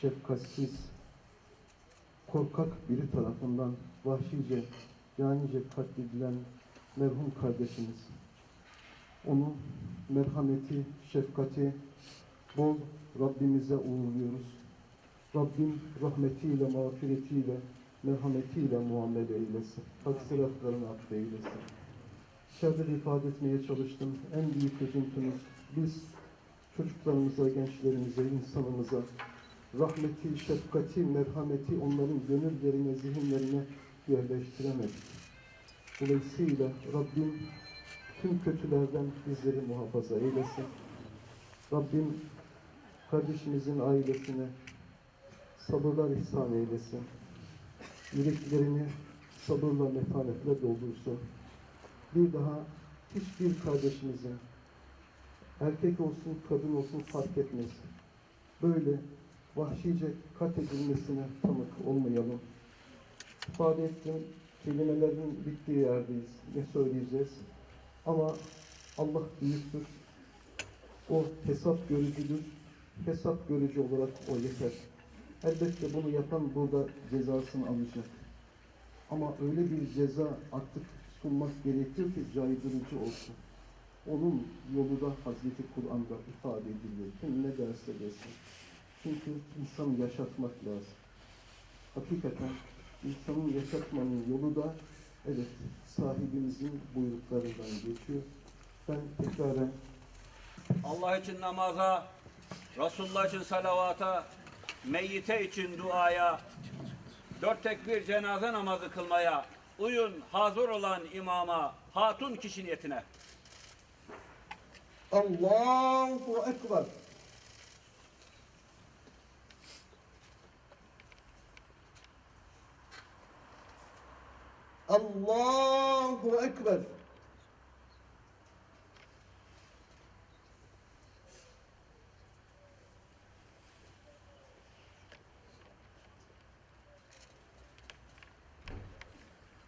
şefkatsiz, korkak biri tarafından vahşice, canice katledilen merhum kardeşimiz. Onu merhameti, şefkati bol Rabbimize uğurluyoruz. Rabbim rahmetiyle, mağfiretiyle, merhametiyle muamele eylesin. Taksiratlarını affeylesin. İçeride de ifade etmeye çalıştım. En büyük üzüntümüz biz çocuklarımıza, gençlerimize, insanımıza rahmeti, şefkati, merhameti onların gönüllerine, zihinlerine yerleştiremedik. Dolayısıyla Rabbim tüm kötülerden bizleri muhafaza eylesin. Rabbim kardeşimizin ailesine sabırlar ihsan eylesin. Yüreklerini sabırla, metanetle doldursun. Bir daha hiçbir kardeşimizin erkek olsun, kadın olsun fark etmez. Böyle vahşice katledilmesine tanık olmayalım. İfade ettim, kelimelerin bittiği yerdeyiz. Ne söyleyeceğiz? Ama Allah büyüktür. O hesap görücüdür. Hesap görücü olarak o yeter. Elbette bunu yapan burada cezasını alacak. Ama öyle bir ceza artık sunmak gerekiyor ki caydırıcı olsun. Onun yolu da Hazreti Kur'an'da ifade ediliyor. Kim ne derse desin. Çünkü insanı yaşatmak lazım. Hakikaten insanın yaşatmanın yolu da evet sahibimizin buyruklarından geçiyor. Ben tekraren Allah için namaza, Resulullah için salavata, meyyite için duaya, dört tekbir cenaze namazı kılmaya, uyun hazır olan imama, hatun kişi niyetine. Allahu Ekber. Allahu Ekber.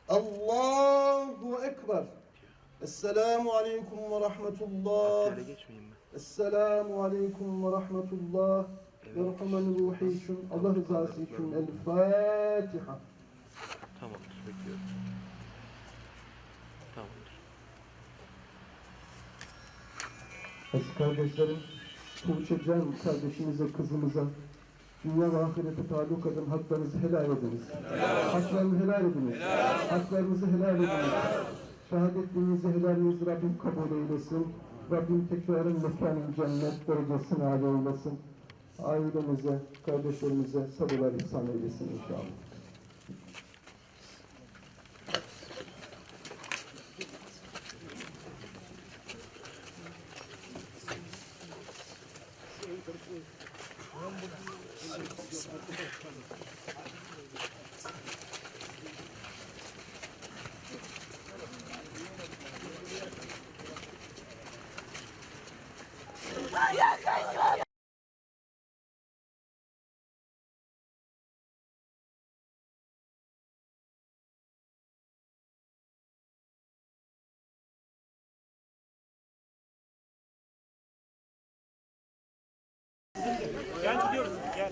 Allahu Ekber. Esselamu Aleyküm ve Rahmetullah. Yere geçmeyeyim ben. Esselamu Aleyküm ve Rahmetullah. Ve Rahman Aziz kardeşlerim, Tuğçe Can kardeşimize, kızımıza, dünya ve ahirete taluk eden haklarınızı helal ediniz. Haklarını helal ediniz. Haklarınızı helal ediniz. Şehadetliğinizi, helalinizi Rabbim kabul eylesin. Rabbim tekrarın mekanın cennet derecesine âli eylesin. Ailemize, kardeşlerimize sabırlar ihsan eylesin inşallah. 快点！Gel gidiyoruz. Gel.